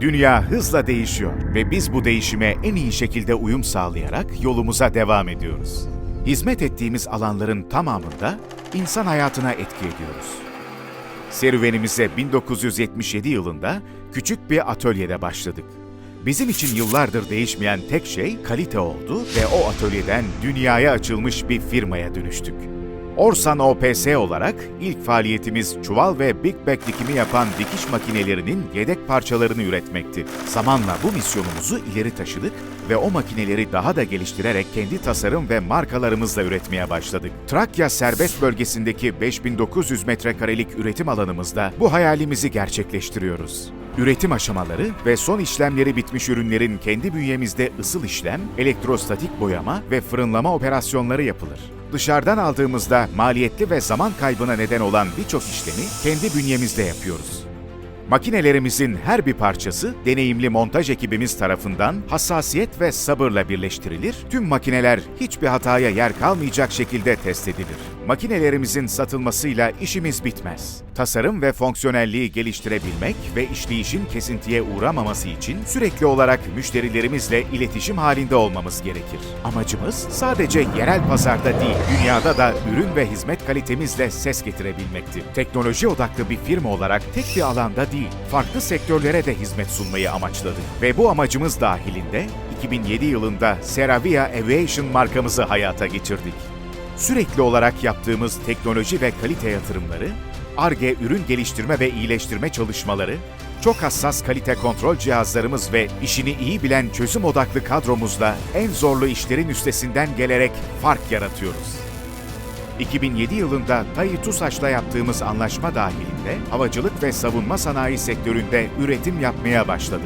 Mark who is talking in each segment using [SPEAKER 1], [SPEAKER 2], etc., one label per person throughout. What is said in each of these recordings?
[SPEAKER 1] Dünya hızla değişiyor ve biz bu değişime en iyi şekilde uyum sağlayarak yolumuza devam ediyoruz. Hizmet ettiğimiz alanların tamamında insan hayatına etki ediyoruz. Serüvenimize 1977 yılında küçük bir atölyede başladık. Bizim için yıllardır değişmeyen tek şey kalite oldu ve o atölyeden dünyaya açılmış bir firmaya dönüştük. Orsan OPS olarak ilk faaliyetimiz çuval ve Big Bag dikimi yapan dikiş makinelerinin yedek parçalarını üretmekti. Zamanla bu misyonumuzu ileri taşıdık ve o makineleri daha da geliştirerek kendi tasarım ve markalarımızla üretmeye başladık. Trakya serbest bölgesindeki 5900 metrekarelik üretim alanımızda bu hayalimizi gerçekleştiriyoruz. Üretim aşamaları ve son işlemleri bitmiş ürünlerin kendi bünyemizde ısıl işlem, elektrostatik boyama ve fırınlama operasyonları yapılır. Dışarıdan aldığımızda maliyetli ve zaman kaybına neden olan birçok işlemi kendi bünyemizde yapıyoruz. Makinelerimizin her bir parçası deneyimli montaj ekibimiz tarafından hassasiyet ve sabırla birleştirilir. Tüm makineler hiçbir hataya yer kalmayacak şekilde test edilir. Makinelerimizin satılmasıyla işimiz bitmez. Tasarım ve fonksiyonelliği geliştirebilmek ve işleyişin kesintiye uğramaması için sürekli olarak müşterilerimizle iletişim halinde olmamız gerekir. Amacımız sadece yerel pazarda değil, dünyada da ürün ve hizmet kalitemizle ses getirebilmektir. Teknoloji odaklı bir firma olarak tek bir alanda değil, farklı sektörlere de hizmet sunmayı amaçladık. Ve bu amacımız dahilinde 2007 yılında Ceravia Aviation markamızı hayata geçirdik. Sürekli olarak yaptığımız teknoloji ve kalite yatırımları, ARGE ürün geliştirme ve iyileştirme çalışmaları, çok hassas kalite kontrol cihazlarımız ve işini iyi bilen çözüm odaklı kadromuzla en zorlu işlerin üstesinden gelerek fark yaratıyoruz. 2007 yılında TAİ TUSAŞ'la yaptığımız anlaşma dahilinde havacılık ve savunma sanayi sektöründe üretim yapmaya başladı.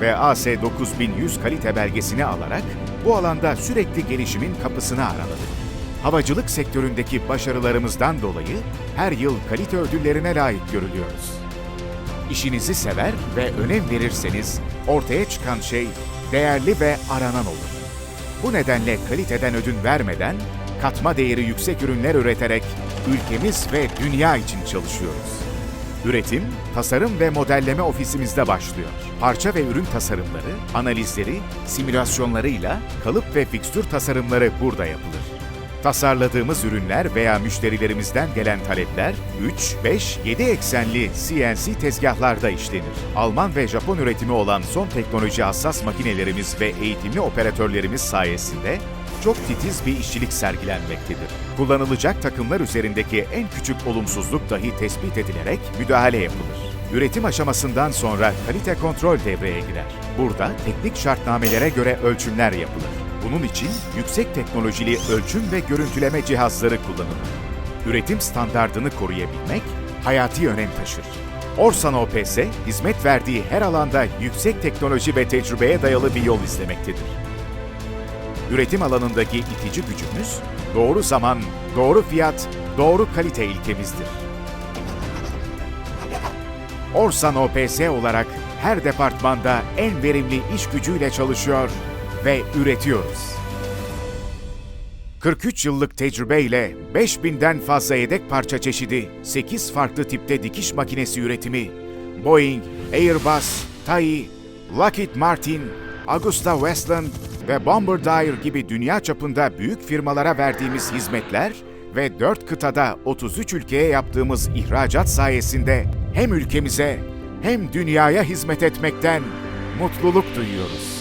[SPEAKER 1] Ve AS 9100 kalite belgesini alarak bu alanda sürekli gelişimin kapısını araladık. Havacılık sektöründeki başarılarımızdan dolayı her yıl kalite ödüllerine layık görülüyoruz. İşinizi sever ve önem verirseniz ortaya çıkan şey değerli ve aranan olur. Bu nedenle kaliteden ödün vermeden katma değeri yüksek ürünler üreterek ülkemiz ve dünya için çalışıyoruz. Üretim, tasarım ve modelleme ofisimizde başlıyor. Parça ve ürün tasarımları, analizleri, simülasyonlarıyla kalıp ve fikstür tasarımları burada yapılır. Tasarladığımız ürünler veya müşterilerimizden gelen talepler 3, 5, 7 eksenli CNC tezgahlarda işlenir. Alman ve Japon üretimi olan son teknoloji hassas makinelerimiz ve eğitimli operatörlerimiz sayesinde çok titiz bir işçilik sergilenmektedir. Kullanılacak takımlar üzerindeki en küçük olumsuzluk dahi tespit edilerek müdahale yapılır. Üretim aşamasından sonra kalite kontrol devreye girer. Burada teknik şartnamelere göre ölçümler yapılır. Bunun için yüksek teknolojili ölçüm ve görüntüleme cihazları kullanılır. Üretim standardını koruyabilmek hayati önem taşır. Orsan OPS, hizmet verdiği her alanda yüksek teknoloji ve tecrübeye dayalı bir yol izlemektedir. Üretim alanındaki itici gücümüz, doğru zaman, doğru fiyat, doğru kalite ilkemizdir. Orsan OPS olarak her departmanda en verimli iş gücüyle çalışıyor ve üretiyoruz. 43 yıllık tecrübeyle 5000'den fazla yedek parça çeşidi, 8 farklı tipte dikiş makinesi üretimi, Boeing, Airbus, TAI, Lockheed Martin, Augusta Westland ve Bombardier gibi dünya çapında büyük firmalara verdiğimiz hizmetler ve 4 kıtada 33 ülkeye yaptığımız ihracat sayesinde hem ülkemize hem dünyaya hizmet etmekten mutluluk duyuyoruz.